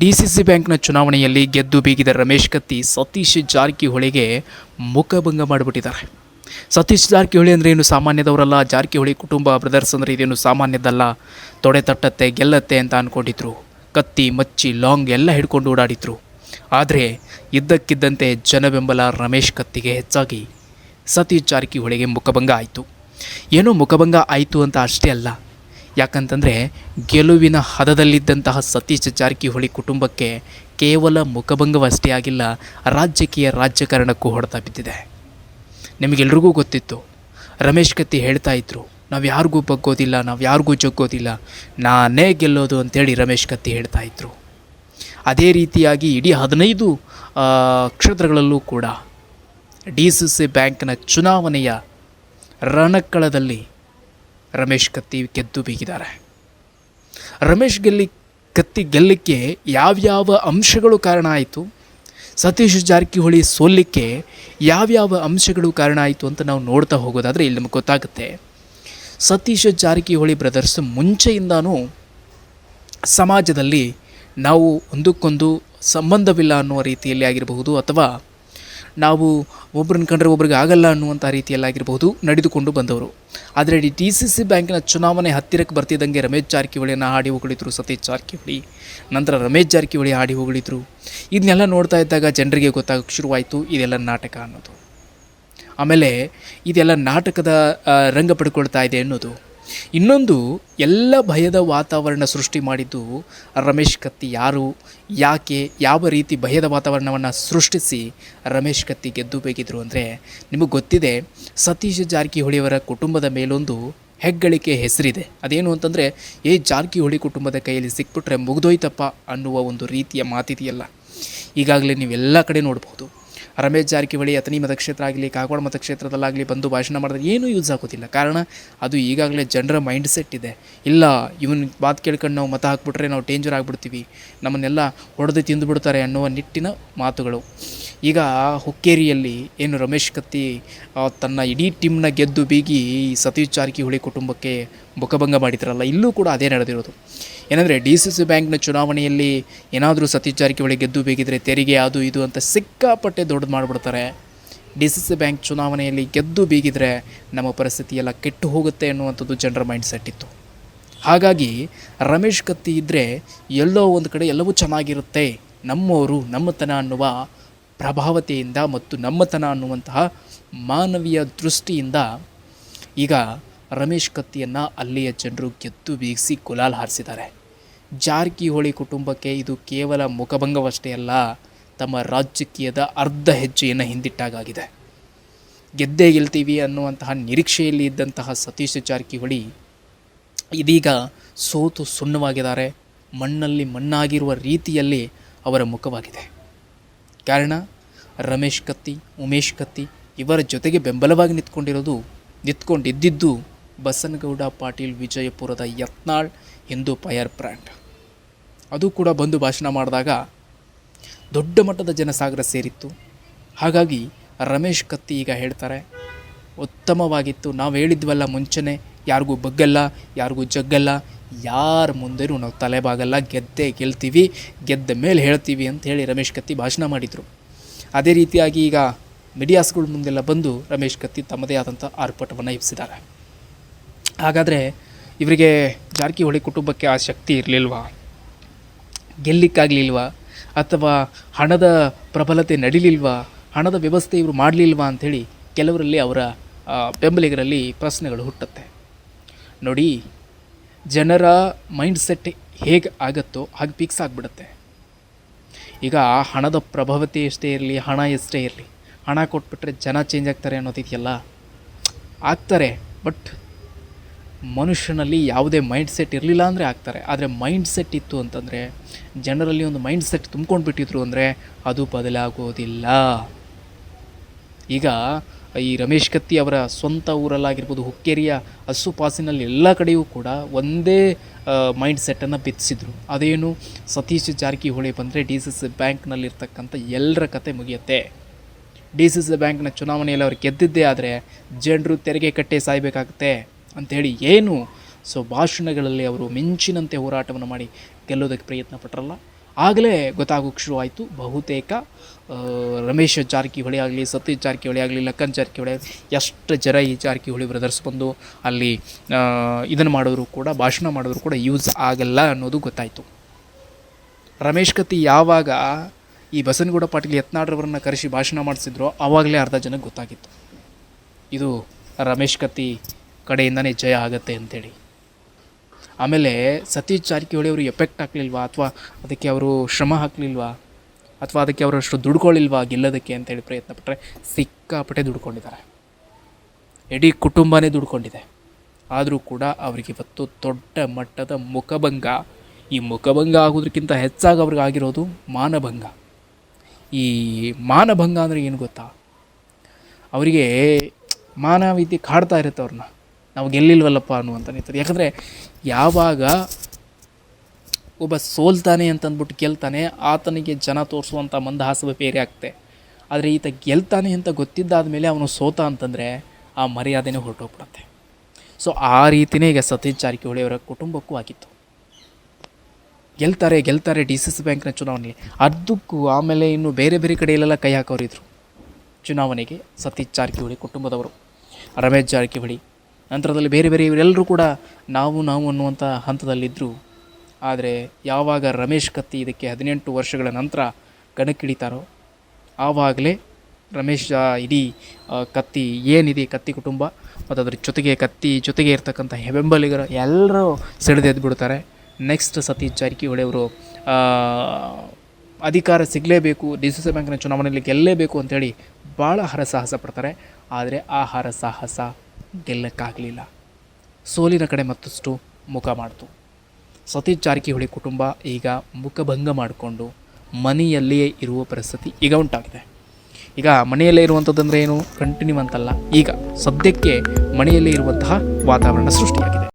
DCC ಬ್ಯಾಂಕ್ನ ಚುನಾವಣೆಯಲ್ಲಿ ಗೆದ್ದು ಬೀಗಿದ ರಮೇಶ್ ಕತ್ತಿ ಸತೀಶ್ ಜಾರಕಿಹೊಳಿಗೆ ಮುಖಭಂಗ ಮಾಡಿಬಿಟ್ಟಿದ್ದಾರೆ. ಸತೀಶ್ ಜಾರಕಿಹೊಳಿ ಅಂದರೆ ಏನು ಸಾಮಾನ್ಯದವರಲ್ಲ, ಜಾರಕಿಹೊಳಿ ಕುಟುಂಬ ಬ್ರದರ್ಸ್ ಅಂದರೆ ಇದೇನು ಸಾಮಾನ್ಯದಲ್ಲ, ತೊಡೆ ತಟ್ಟತ್ತೆ, ಗೆಲ್ಲತ್ತೆ ಅಂತ ಅಂದ್ಕೊಂಡಿದ್ರು ಕತ್ತಿ, ಮಚ್ಚಿ, ಲಾಂಗ್ ಎಲ್ಲ ಹಿಡ್ಕೊಂಡು ಓಡಾಡಿದ್ರು. ಆದರೆ ಇದ್ದಕ್ಕಿದ್ದಂತೆ ಜನಬೆಂಬಲ ರಮೇಶ್ ಕತ್ತಿಗೆ ಹೆಚ್ಚಾಗಿ ಸತೀಶ್ ಜಾರಕಿಹೊಳಿಗೆ ಮುಖಭಂಗ ಆಯಿತು. ಏನೋ ಮುಖಭಂಗ ಆಯಿತು ಅಂತ ಅಷ್ಟೇ ಅಲ್ಲ ಯಾಕಂತಂದರೆ ಗೆಲುವಿನ ಹದದಲ್ಲಿದ್ದಂತಹ ಸತೀಶ್ ಜಾರಕಿಹೊಳಿ ಕುಟುಂಬಕ್ಕೆ ಕೇವಲ ಮುಖಭಂಗವಷ್ಟೇ ಆಗಿಲ್ಲ, ರಾಜಕೀಯ ರಾಜಕಾರಣಕ್ಕೂ ಹೊಡೆತ ಬಿದ್ದಿದೆ. ನಿಮಗೆಲ್ರಿಗೂ ಗೊತ್ತಿತ್ತು, ರಮೇಶ್ ಕತ್ತಿ ಹೇಳ್ತಾ ಇದ್ರು, ನಾವು ಯಾರಿಗೂ ಬಗ್ಗೋದಿಲ್ಲ, ನಾವು ಯಾರಿಗೂ ಜಗ್ಗೋದಿಲ್ಲ, ನಾನೇ ಗೆಲ್ಲೋದು ಅಂತೇಳಿ ರಮೇಶ್ ಕತ್ತಿ ಹೇಳ್ತಾ ಇದ್ರು. ಅದೇ ರೀತಿಯಾಗಿ ಇಡೀ ಹದಿನೈದು ಕ್ಷೇತ್ರಗಳಲ್ಲೂ ಕೂಡ ಡಿ ಸಿ ಸಿ ಬ್ಯಾಂಕ್ನ ಚುನಾವಣೆಯ ರಣಕ್ಕಳದಲ್ಲಿ ರಮೇಶ್ ಕತ್ತಿ ಗೆದ್ದು ಬೀಗಿದ್ದಾರೆ. ರಮೇಶ್ ಗೆಲ್ಲಿ, ಕತ್ತಿ ಗೆಲ್ಲಕ್ಕೆ ಯಾವ್ಯಾವ ಅಂಶಗಳು ಕಾರಣ ಆಯಿತು? ಸತೀಶ್ ಜಾರಕಿಹೊಳಿ ಸೋಲಿಕ್ಕೆ ಯಾವ್ಯಾವ ಅಂಶಗಳು ಕಾರಣ ಆಯಿತು ಅಂತ ನಾವು ನೋಡ್ತಾ ಹೋಗೋದಾದರೆ ಇಲ್ಲಿ ನಮಗೆ ಗೊತ್ತಾಗುತ್ತೆ. ಸತೀಶ್ ಜಾರಕಿಹೊಳಿ ಬ್ರದರ್ಸ್ ಮುಂಚೆಯಿಂದನೂ ಸಮಾಜದಲ್ಲಿ ನಾವು ಒಂದಕ್ಕೊಂದು ಸಂಬಂಧವಿಲ್ಲ ಅನ್ನುವ ರೀತಿಯಲ್ಲಿ ಆಗಿರಬಹುದು ಅಥವಾ ನಾವು ಒಬ್ಬರನ್ನ ಕಂಡ್ರೆ ಒಬ್ರಿಗೆ ಆಗಲ್ಲ ಅನ್ನುವಂಥ ರೀತಿಯಲ್ಲಾಗಿರಬಹುದು ನಡೆದುಕೊಂಡು ಬಂದವರು. ಆದರೆ ಡಿ ಸಿ ಸಿ ಬ್ಯಾಂಕಿನ ಚುನಾವಣೆ ಹತ್ತಿರಕ್ಕೆ ಬರ್ತಿದ್ದಂಗೆ ರಮೇಶ್ ಜಾರಕಿಹೊಳಿಯನ್ನು ಹಾಡಿ ಹೊಗಳಿದ್ರು ಸತೀಶ್ ಜಾರಕಿಹೊಳಿ. ನಂತರ ರಮೇಶ್ ಜಾರಕಿಹೊಳಿ ಹಾಡಿ ಹೊಗಳಿದ್ರು. ಇದನ್ನೆಲ್ಲ ನೋಡ್ತಾ ಇದ್ದಾಗ ಜನರಿಗೆ ಗೊತ್ತಾಗಕ್ಕೆ ಶುರುವಾಯಿತು, ಇದೆಲ್ಲ ನಾಟಕ ಅನ್ನೋದು. ಆಮೇಲೆ ಇದೆಲ್ಲ ನಾಟಕದ ರಂಗ ಪಡ್ಕೊಳ್ತಾ ಇದೆ ಅನ್ನೋದು. ಇನ್ನೊಂದು ಎಲ್ಲ ಭಯದ ವಾತಾವರಣ ಸೃಷ್ಟಿ ಮಾಡಿದ್ದು ರಮೇಶ್ ಕತ್ತಿ ಯಾರು? ಯಾಕೆ ಯಾವ ರೀತಿ ಭಯದ ವಾತಾವರಣವನ್ನು ಸೃಷ್ಟಿಸಿ ರಮೇಶ್ ಕತ್ತಿ ಗೆದ್ದು ಬೇಕಿದ್ರು ಅಂದರೆ ನಿಮಗೆ ಗೊತ್ತಿದೆ, ಸತೀಶ್ ಜಾರಕಿಹೊಳಿಯವರ ಕುಟುಂಬದ ಮೇಲೊಂದು ಹೆಗ್ಗಳಿಕೆ ಹೆಸರಿದೆ. ಅದೇನು ಅಂತಂದರೆ, ಏ ಜಾರಕಿಹೊಳಿ ಕುಟುಂಬದ ಕೈಯಲ್ಲಿ ಸಿಕ್ಬಿಟ್ರೆ ಮುಗ್ದೋಯ್ತಪ್ಪ ಅನ್ನುವ ಒಂದು ರೀತಿಯ ಮಾತಿದೆಯಲ್ಲ. ಈಗಾಗಲೇ ನೀವೆಲ್ಲ ಕಡೆ ನೋಡ್ಬೋದು. ರಮೇಶ್ ಜಾರಕಿಹೊಳಿ ಅಥಣಿ ಮತಕ್ಷೇತ್ರ ಆಗಲಿ ಕಾಗವಾಡ ಮತಕ್ಷೇತ್ರದಲ್ಲಾಗಲಿ ಬಂದು ಭಾಷಣ ಮಾಡಿದ್ರೆ ಏನೂ ಯೂಸ್ ಆಗೋದಿಲ್ಲ. ಕಾರಣ ಅದು ಈಗಾಗಲೇ ಜನರ ಮೈಂಡ್ ಸೆಟ್ ಇದೆ. ಇಲ್ಲ, ಇವನ್ ಮಾತು ಕೇಳ್ಕೊಂಡು ನಾವು ಮತ ಹಾಕ್ಬಿಟ್ರೆ ನಾವು ಡೇಂಜರ್ ಆಗಿಬಿಡ್ತೀವಿ. ನಮ್ಮನ್ನೆಲ್ಲ ಹೊಡೆದು ತಿಂದುಬಿಡ್ತಾರೆ ಅನ್ನುವ ನಿಟ್ಟಿನ ಮಾತುಗಳು. ಈಗ ಹುಕ್ಕೇರಿಯಲ್ಲಿ ಏನು ರಮೇಶ್ ಕತ್ತಿ ತನ್ನ ಇಡೀ ಟೀಮ್ನ ಗೆದ್ದು ಬೀಗಿ ಸತೀಶ್ ಜಾರಕಿಹೊಳಿ ಕುಟುಂಬಕ್ಕೆ ಮುಖಭಂಗ ಮಾಡಿದ್ರಲ್ಲ, ಇಲ್ಲೂ ಕೂಡ ಅದೇ ನಡೆದಿರೋದು. ಏನಂದರೆ, ಡಿ ಸಿ ಸಿ ಬ್ಯಾಂಕ್ನ ಚುನಾವಣೆಯಲ್ಲಿ ಏನಾದರೂ ಸತೀಶ್ ಜಾರಕಿಹೊಳಿ ಗೆದ್ದು ಬೇಕಿದ್ರೆ ತೆರಿಗೆ ಅದು ಇದು ಅಂತ ಸಿಕ್ಕಾಪಟ್ಟೆ ದೊಡ್ಡದು ಮಾಡಿಬಿಡ್ತಾರೆ. ಡಿ ಸಿ ಸಿ ಬ್ಯಾಂಕ್ ಚುನಾವಣೆಯಲ್ಲಿ ಗೆದ್ದು ಬೀಗಿದರೆ ನಮ್ಮ ಪರಿಸ್ಥಿತಿ ಎಲ್ಲ ಕೆಟ್ಟು ಹೋಗುತ್ತೆ ಅನ್ನುವಂಥದ್ದು ಜನರ ಮೈಂಡ್ ಸೆಟ್ ಇತ್ತು. ಹಾಗಾಗಿ ರಮೇಶ್ ಕತ್ತಿ ಇದ್ದರೆ ಎಲ್ಲೋ ಒಂದು ಕಡೆ ಎಲ್ಲವೂ ಚೆನ್ನಾಗಿರುತ್ತೆ. ನಮ್ಮವರು ನಮ್ಮತನ ಅನ್ನುವ ಪ್ರಭಾವತೆಯಿಂದ ಮತ್ತು ನಮ್ಮತನ ಅನ್ನುವಂತಹ ಮಾನವೀಯ ದೃಷ್ಟಿಯಿಂದ ಈಗ ರಮೇಶ್ ಕತ್ತಿಯನ್ನು ಅಲ್ಲಿಯ ಜನರು ಗೆದ್ದು ಬೀಗಿಸಿ ಗುಲಾಲ್ ಹಾರಿಸಿದ್ದಾರೆ. ಜಾರಕಿಹೊಳಿ ಕುಟುಂಬಕ್ಕೆ ಇದು ಕೇವಲ ಮುಖಭಂಗವಷ್ಟೇ ಅಲ್ಲ, ತಮ್ಮ ರಾಜಕೀಯದ ಅರ್ಧ ಹೆಜ್ಜೆಯನ್ನು ಹಿಂದಿಟ್ಟಾಗಿದೆ ಗೆದ್ದೇ ಗೆಲ್ತೀವಿ ಅನ್ನುವಂತಹ ನಿರೀಕ್ಷೆಯಲ್ಲಿ ಇದ್ದಂತಹ ಸತೀಶ್ ಜಾರಕಿಹೊಳಿ ಇದೀಗ ಸೋತು ಸುಣ್ಣವಾಗಿದ್ದಾರೆ, ಮಣ್ಣಲ್ಲಿ ಮಣ್ಣಾಗಿರುವ ರೀತಿಯಲ್ಲಿ ಅವರ ಮುಖವಾಗಿದೆ. ಕಾರಣ, ರಮೇಶ್ ಕತ್ತಿ, ಉಮೇಶ್ ಕತ್ತಿ ಇವರ ಜೊತೆಗೆ ಬೆಂಬಲವಾಗಿ ನಿಂತ್ಕೊಂಡಿರೋದು, ನಿಂತ್ಕೊಂಡಿದ್ದಿದ್ದು ಬಸನಗೌಡ ಪಾಟೀಲ್ ವಿಜಯಪುರದ ಯತ್ನಾಳ್ ಹಿಂದೂ ಫೈರ್ ಬ್ರ್ಯಾಂಡ್ ಅದು ಕೂಡ ಬಂದು ಭಾಷಣ ಮಾಡಿದಾಗ ದೊಡ್ಡ ಮಟ್ಟದ ಜನಸಾಗರ ಸೇರಿತ್ತು. ಹಾಗಾಗಿ ರಮೇಶ್ ಕತ್ತಿ ಈಗ ಹೇಳ್ತಾರೆ, ಉತ್ತಮವಾಗಿತ್ತು. ನಾವು ಹೇಳಿದ್ವಲ್ಲ ಮುಂಚೆನೇ, ಯಾರಿಗೂ ಬಗ್ಗಲ್ಲ, ಯಾರಿಗೂ ಜಗ್ಗಲ್ಲ, ಯಾರ ಮುಂದೆನೂ ನಾವು ತಲೆಬಾಗಲ್ಲ, ಗೆದ್ದೆ ಗೆಲ್ತೀವಿ, ಗೆದ್ದ ಮೇಲೆ ಹೇಳ್ತೀವಿ ಅಂತ ಹೇಳಿ ರಮೇಶ್ ಕತ್ತಿ ಭಾಷಣ ಮಾಡಿದರು. ಅದೇ ರೀತಿಯಾಗಿ ಈಗ ಮೀಡಿಯಾಸ್ಗಳ ಮುಂದೆಲ್ಲ ಬಂದು ರಮೇಶ್ ಕತ್ತಿ ತಮ್ಮದೇ ಆದಂಥ ಆರ್ಭಟವನ್ನು ಎಬ್ಸಿದ್ದಾರೆ. ಹಾಗಾದರೆ ಇವರಿಗೆ ಜಾರಕಿಹೊಳಿ ಕುಟುಂಬಕ್ಕೆ ಆ ಶಕ್ತಿ ಇರಲಿಲ್ವಾ? ಗೆಲ್ಲಿಕ್ಕಾಗಲಿಲ್ವಾ? ಅಥವಾ ಹಣದ ಪ್ರಬಲತೆ ನಡಿಲಿಲ್ವಾ? ಹಣದ ವ್ಯವಸ್ಥೆ ಇವರು ಮಾಡಲಿಲ್ವಾ ಅಂಥೇಳಿ ಕೆಲವರಲ್ಲಿ ಅವರ ಬೆಂಬಲಿಗರಲ್ಲಿ ಪ್ರಶ್ನೆಗಳು ಹುಟ್ಟುತ್ತೆ. ನೋಡಿ, ಜನರ ಮೈಂಡ್ ಸೆಟ್ ಹೇಗೆ ಆಗುತ್ತೋ ಹಾಗೆ ಫಿಕ್ಸ್ ಆಗಿಬಿಡುತ್ತೆ. ಈಗ ಹಣದ ಪ್ರಭಾವತೆ ಎಷ್ಟೇ ಇರಲಿ, ಹಣ ಎಷ್ಟೇ ಇರಲಿ, ಹಣ ಕೊಟ್ಬಿಟ್ರೆ ಜನ ಚೇಂಜ್ ಆಗ್ತಾರೆ ಅನ್ನೋದಿದೆಯಲ್ಲ? ಆಗ್ತಾರೆ ಬಟ್ ಮನುಷ್ಯನಲ್ಲಿ ಯಾವುದೇ ಮೈಂಡ್ ಸೆಟ್ ಇರಲಿಲ್ಲ ಅಂದರೆ ಆಗ್ತಾರೆ. ಆದರೆ ಮೈಂಡ್ ಸೆಟ್ ಇತ್ತು ಅಂತಂದರೆ, ಜನರಲ್ಲಿ ಒಂದು ಮೈಂಡ್ ಸೆಟ್ ತುಂಬ್ಕೊಂಡು ಬಿಟ್ಟಿದ್ರು ಅಂದರೆ ಅದು ಬದಲಾಗೋದಿಲ್ಲ. ಈಗ ಈ ರಮೇಶ್ ಕತ್ತಿ ಅವರ ಸ್ವಂತ ಊರಲ್ಲಾಗಿರ್ಬೋದು, ಹುಕ್ಕೇರಿಯ ಅಸುಪಾಸಿನಲ್ಲಿ ಎಲ್ಲ ಕಡೆಯೂ ಕೂಡ ಒಂದೇ ಮೈಂಡ್ ಸೆಟ್ಟನ್ನು ಬಿತ್ತಿಸಿದ್ರು ಅದೇನು ಸತೀಶ್ ಜಾರಕಿಹೊಳಿ ಬಂದರೆ ಡಿ ಸಿ ಸಿ ಬ್ಯಾಂಕ್ನಲ್ಲಿರ್ತಕ್ಕಂಥ ಎಲ್ಲರ ಕತೆ ಮುಗಿಯುತ್ತೆ. ಡಿ ಸಿ ಸಿ ಬ್ಯಾಂಕ್ನ ಚುನಾವಣೆಯಲ್ಲಿ ಅವ್ರು ಗೆದ್ದಿದ್ದೇ ಆದರೆ ಜನರು ತೆರಿಗೆ ಕಟ್ಟೆ ಸಾಯಬೇಕಾಗುತ್ತೆ. ಅಂಥೇಳಿ ಏನು? ಸೊ, ಭಾಷಣಗಳಲ್ಲಿ ಅವರು ಮಿಂಚಿನಂತೆ ಹೋರಾಟವನ್ನು ಮಾಡಿ ಗೆಲ್ಲೋದಕ್ಕೆ ಪ್ರಯತ್ನ ಪಟ್ಟರಲ್ಲ ಆಗಲೇ ಗೊತ್ತಾಗೋಕ್ಕೆ ಶುರುವಾಯಿತು ಬಹುತೇಕ ರಮೇಶ ಜಾರಕಿಹೊಳಿ ಆಗಲಿ, ಸತೀಶ್ ಜಾರಕಿಹೊಳಿ ಆಗಲಿ ಲಕ್ಕನ್ ಜಾರಕಿಹೊಳಿ ಎಷ್ಟು ಜರ ಈ ಜಾರಕಿಹೊಳಿ ಬ್ರದರ್ಸ್ ಬಂದು ಅಲ್ಲಿ ಇದನ್ನು ಮಾಡೋರು ಕೂಡ, ಭಾಷಣ ಮಾಡಿದ್ರು ಕೂಡ ಯೂಸ್ ಆಗಲ್ಲ ಅನ್ನೋದು ಗೊತ್ತಾಯಿತು. ರಮೇಶ್ ಕತ್ತಿ ಯಾವಾಗ ಈ ಬಸನಗೌಡ ಪಾಟೀಲ್ ಯತ್ನಾಡ್ರವರನ್ನ ಕರೆಸಿ ಭಾಷಣ ಮಾಡಿಸಿದ್ರು ಆವಾಗಲೇ ಅರ್ಧ ಜನಕ್ಕೆ ಗೊತ್ತಾಗಿತ್ತು. ಇದು ರಮೇಶ್ ಕತ್ತಿ ಕಡೆಯಿಂದನೇ ಜಯ ಆಗುತ್ತೆ ಅಂತೇಳಿ. ಆಮೇಲೆ ಸತೀಶ್ ಜಾರಕಿಹೊಳಿ ಅವರು ಎಫೆಕ್ಟ್ ಹಾಕ್ಲಿಲ್ವಾ ಅಥವಾ ಅದಕ್ಕೆ ಅವರು ಶ್ರಮ ಹಾಕಲಿಲ್ವಾ? ಅಥವಾ ಅದಕ್ಕೆ ಅವರು ಅಷ್ಟು ದುಡ್ಕೊಳ್ಳಿಲ್ವಾ ಗೆಲ್ಲೋದಕ್ಕೆ ಅಂತೇಳಿ ಪ್ರಯತ್ನ ಪಟ್ಟರೆ ಸಿಕ್ಕಾಪಟ್ಟೆ ದುಡ್ಕೊಂಡಿದ್ದಾರೆ. ಇಡೀ ಕುಟುಂಬನೇ ದುಡ್ಕೊಂಡಿದೆ. ಆದರೂ ಕೂಡ ಅವ್ರಿಗೆ ಇವತ್ತು ದೊಡ್ಡ ಮಟ್ಟದ ಮುಖಭಂಗ. ಈ ಮುಖಭಂಗ ಆಗೋದಕ್ಕಿಂತ ಹೆಚ್ಚಾಗಿ ಅವ್ರಿಗೆ ಆಗಿರೋದು ಮಾನಭಂಗ. ಈ ಮಾನಭಂಗ ಅಂದರೆ ಏನು ಗೊತ್ತಾ? ಅವರಿಗೆ ಮಾನವೀತಿ ಕಾಡ್ತಾ ಇರುತ್ತೆ ಅವ್ರನ್ನ. ನಾವು ಗೆಲ್ಲಿಲ್ವಲ್ಲಪ್ಪ ಅನ್ನುವಂಥ ನಿಂತದ್ದು ಯಾಕಂದರೆ ಯಾವಾಗ ಒಬ್ಬ ಸೋಲ್ತಾನೆ ಅಂತಂದ್ಬಿಟ್ಟು ಗೆಲ್ತಾನೆ, ಆತನಿಗೆ ಜನ ತೋರಿಸುವಂಥ ಮಂದಹಾಸವೇ ಬೇರೆ ಆಗ್ತೆ. ಆದರೆ ಈತ ಗೆಲ್ತಾನೆ ಅಂತ ಗೊತ್ತಿದ್ದಾದ ಮೇಲೆ ಅವನು ಸೋತ ಅಂತಂದರೆ ಆ ಮರ್ಯಾದೆನೇ ಹೊರಟೋಗ್ಬಿಡುತ್ತೆ. ಸೊ ಆ ರೀತಿಯೇ ಈಗ ಸತೀಶ್ ಜಾರಕಿಹೊಳಿ ಅವರ ಕುಟುಂಬಕ್ಕೂ ಆಗಿತ್ತು. ಗೆಲ್ತಾರೆ ಗೆಲ್ತಾರೆ ಡಿ ಸಿ ಸಿ ಬ್ಯಾಂಕ್ನ ಚುನಾವಣೆಗೆ ಅದಕ್ಕೂ ಆಮೇಲೆ ಇನ್ನು ಬೇರೆ ಬೇರೆ ಕಡೆಯಲ್ಲೆಲ್ಲ ಕೈ ಹಾಕೋರಿದ್ರು. ಚುನಾವಣೆಗೆ ಸತೀಶ್ ಜಾರಕಿಹೊಳಿ ಕುಟುಂಬದವರು. ರಮೇಶ್ ಜಾರಕಿಹೊಳಿ ನಂತರದಲ್ಲಿ ಬೇರೆ ಬೇರೆ ಇವರೆಲ್ಲರೂ ಕೂಡ ನಾವು ನಾವು ಅನ್ನುವಂಥ ಹಂತದಲ್ಲಿದ್ದರು ಆದರೆ ಯಾವಾಗ ರಮೇಶ್ ಕತ್ತಿ ಇದಕ್ಕೆ ಹದಿನೆಂಟು ವರ್ಷಗಳ ನಂತರ ಕಣಕ್ಕಿಳಿತಾರೋ, ಆವಾಗಲೇ ರಮೇಶ್ ಇಡೀ ಕತ್ತಿ ಏನಿದೆ, ಕತ್ತಿ ಕುಟುಂಬ, ಮತ್ತು ಅದ್ರ ಜೊತೆಗೆ ಕತ್ತಿ ಜೊತೆಗೆ ಇರ್ತಕ್ಕಂಥ ಹೆಬೆಂಬಲಿಗರು ಎಲ್ಲರೂ ಸಿಡಿದೆದ್ದು ಬಿಡ್ತಾರೆ ನೆಕ್ಸ್ಟ್ ಸತೀಶ್ ಜಾರಕಿಹೊಳಿ ಅವರು ಅಧಿಕಾರ ಸಿಗಲೇಬೇಕು, ಡಿ ಸಿ ಸಿ ಬ್ಯಾಂಕಿನ ಚುನಾವಣೆಯಲ್ಲಿ ಗೆಲ್ಲಲೇಬೇಕು ಅಂತೇಳಿ ಭಾಳ ಹರಸಾಹಸ ಪಡ್ತಾರೆ. ಆದರೆ ಆ ಹರಸಾಹಸ ಗೆಲ್ಲಕ್ಕಾಗಲಿಲ್ಲ. ಸೋಲಿನ ಕಡೆ ಮತ್ತಷ್ಟು ಮುಖ ಮಾಡಿತು. ಸತೀಶ್ ಜಾರಕಿಹೊಳಿ ಕುಟುಂಬ ಈಗ ಮುಖಭಂಗ ಮಾಡಿಕೊಂಡು ಮನೆಯಲ್ಲಿಯೇ ಇರುವ ಪರಿಸ್ಥಿತಿ ಈಗ ಉಂಟಾಗಿದೆ. ಈಗ ಮನೆಯಲ್ಲೇ ಇರುವಂಥದ್ದಂದ್ರೆ ಏನು? ಕಂಟಿನ್ಯೂ ಅಂತಲ್ಲ. ಈಗ ಸದ್ಯಕ್ಕೆ ಮನೆಯಲ್ಲೇ ಇರುವಂತಹ ವಾತಾವರಣ ಸೃಷ್ಟಿಯಾಗಿದೆ.